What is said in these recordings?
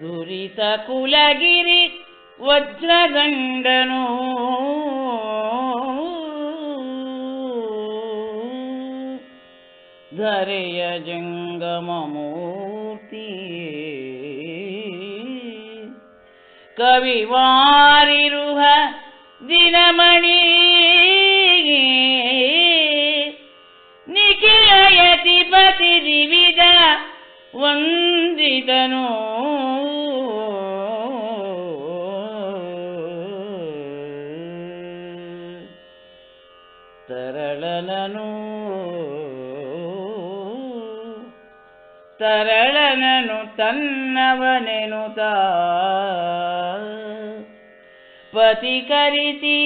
ದುರಿತ ಕುಲಗಿರಿ ವಜ್ರಗಂಡನು. ಧರೆಯ ಜಂಗಮ ಮೂರ್ತಿ ಕವಿವಾರಿರುಹ ದಿನಮಣಿ. ನಿಖಿಲಯತಿ ಪತಿ ದಿವಿದ ವಂದಿತನು. ತರಳನನು. ತರಳನನು ತನ್ನವನೆನುತ ಪತಿಕರಿಸಿ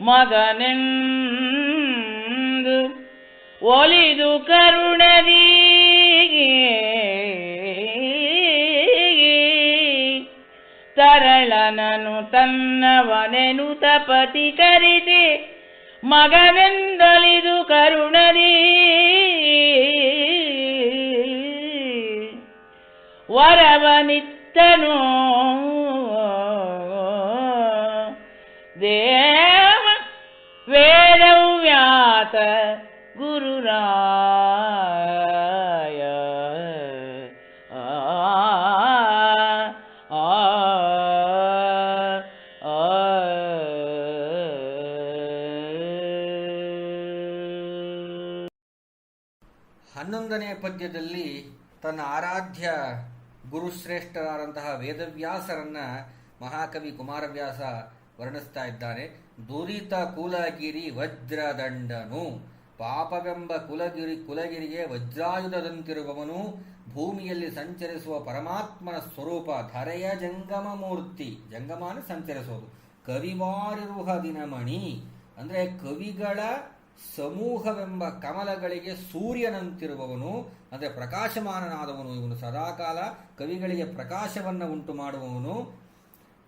ಮಗನೆಂದು ಒಲಿದು ಕರುಣದಿ. ತರಳನನು ತಪತಿ ಕರಿತೆ. ಮಗನೆಂದೊಲಿದು ಕರುಣದಿ ವರವನಿತ್ತನು. ದೇವ ವೇದವ್ಯಾತ ಗುರುರಾಯ. ಆ ಹನ್ನೊಂದನೇ ಪದ್ಯದಲ್ಲಿ ತನ್ನ ಆರಾಧ್ಯ ಗುರುಶ್ರೇಷ್ಠರಾದಂತಹ ವೇದವ್ಯಾಸರನ್ನ ಮಹಾಕವಿ ಕುಮಾರವ್ಯಾಸ ವರ್ಣಿಸ್ತಾ ಇದ್ದಾನೆ. ದುರಿತ ಕುಲಗಿರಿ ವಜ್ರದಂಡನು. ಪಾಪವೆಂಬ ಕುಲಗಿರಿ ಕುಲಗಿರಿಗೆ ವಜ್ರಾಯುಧದಂತಿರುವವನು ಭೂಮಿಯಲ್ಲಿ ಸಂಚರಿಸುವ ಪರಮಾತ್ಮನ ಸ್ವರೂಪ ಧರೆಯ ಜಂಗಮ ಮೂರ್ತಿ. ಜಂಗಮಾನ ಸಂಚರಿಸೋದು. ಕವಿವಾರಿರುಹ ದಿನಮಣಿ. ಅಂದ್ರೆ ಕವಿಗಳ ಸಮೂಹವೆಂಬ ಕಮಲಗಳಿಗೆ ಸೂರ್ಯನಂತಿರುವವನು, ಅಂದರೆ ಪ್ರಕಾಶಮಾನನಾದವನು, ಇವನು ಸದಾಕಾಲ ಕವಿಗಳಿಗೆ ಪ್ರಕಾಶವನ್ನು ಉಂಟು ಮಾಡುವವನು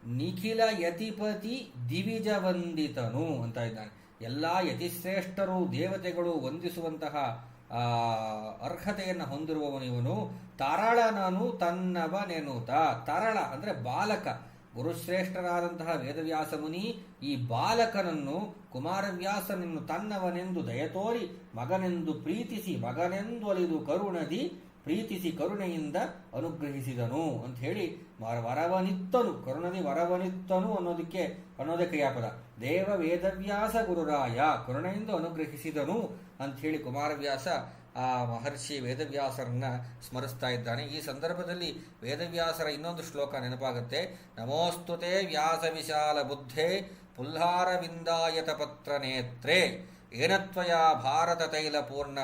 ನಿಖಿಲ ಯತಿಪತಿ ದಿವಿಜ ವಂದಿತನು ಅಂತ ಇದ್ದಾನೆ. ಎಲ್ಲ ಯತಿಶ್ರೇಷ್ಠರು, ದೇವತೆಗಳು ವಂದಿಸುವಂತಹ ಅರ್ಹತೆಯನ್ನು ಹೊಂದಿರುವವನು ಇವನು. ತರಳನನು ತನ್ನವನೆನುತ ತರಳ ಅಂದರೆ ಬಾಲಕ. ಗುರುಶ್ರೇಷ್ಠರಾದಂತಹ ವೇದವ್ಯಾಸ ಮುನಿ ಈ ಬಾಲಕನನ್ನು ಕುಮಾರವ್ಯಾಸನನ್ನು ತನ್ನವನೆಂದು ದಯತೋರಿ ಮಗನೆಂದು ಪ್ರೀತಿಸಿ ಮಗನೆಂದು ಅಲಿದು ಕರುಣದಿ ಪ್ರೀತಿಸಿ ಕರುಣೆಯಿಂದ ಅನುಗ್ರಹಿಸಿದನು ಅಂತ ಹೇಳಿ ವರ- ವರವನಿತ್ತನು, ಕರುಣದಿ ವರವನಿತ್ತನು ಅನ್ನೋದಕ್ಕೆ ಅನ್ನೋದೇ ಕ್ರಿಯಾಪದ. ದೇವ ವೇದವ್ಯಾಸ ಗುರುರಾಯ, ಕರುಣೆಯಿಂದ ಅನುಗ್ರಹಿಸಿದನು ಅಂತ ಹೇಳಿ ಕುಮಾರವ್ಯಾಸ ಆ ಮಹರ್ಷಿ ವೇದವ್ಯಾಸರನ್ನ ಸ್ಮರಿಸ್ತಾ ಇದ್ದಾನೆ. ಈ ಸಂದರ್ಭದಲ್ಲಿ ವೇದವ್ಯಾಸರ ಇನ್ನೊಂದು ಶ್ಲೋಕ ನೆನಪಾಗುತ್ತೆ. ನಮೋಸ್ತುತೆ ವ್ಯಾಸ ವಿಶಾಲ ಬುದ್ಧೇ ಪುಲ್ಹಾರವಿಂದಾಯತ ಪತ್ರ ನೇತ್ರೇ. ಏನತ್ವಯ ಭಾರತ ತೈಲ ಪೂರ್ಣ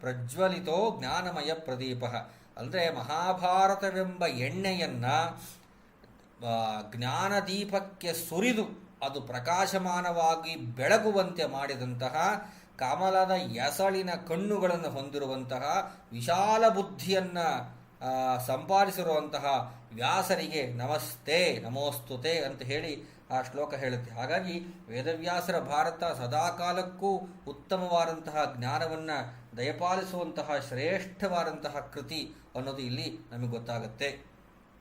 ಪ್ರಜ್ವಲಿತೋ ಜ್ಞಾನಮಯ ಪ್ರದೀಪ. ಅಂದರೆ ಮಹಾಭಾರತವೆಂಬ ಎಣ್ಣೆಯನ್ನ ಜ್ಞಾನದೀಪಕ್ಕೆ ಸುರಿದು ಅದು ಪ್ರಕಾಶಮಾನವಾಗಿ ಬೆಳಗುವಂತೆ ಮಾಡಿದಂತಹ ಕಮಲದ ಎಸಳಿನ ಕಣ್ಣುಗಳನ್ನು ಹೊಂದಿರುವಂತಹ ವಿಶಾಲ ಬುದ್ಧಿಯನ್ನ ಸಂಪಾದಿಸಿರುವಂತಹ ವ್ಯಾಸರಿಗೆ ನಮಸ್ತೆ, ನಮೋಸ್ತುತೆ ಅಂತ ಹೇಳಿ ಆ ಶ್ಲೋಕ ಹೇಳುತ್ತೆ. ಹಾಗಾಗಿ ವೇದವ್ಯಾಸರ ಭಾರತ ಸದಾಕಾಲಕ್ಕೂ ಉತ್ತಮವಾದಂತಹ ಜ್ಞಾನವನ್ನು ದಯಪಾಲಿಸುವಂತಹ ಶ್ರೇಷ್ಠವಾದಂತಹ ಕೃತಿ ಅನ್ನೋದು ಇಲ್ಲಿ ನಮಗೆ ಗೊತ್ತಾಗುತ್ತೆ.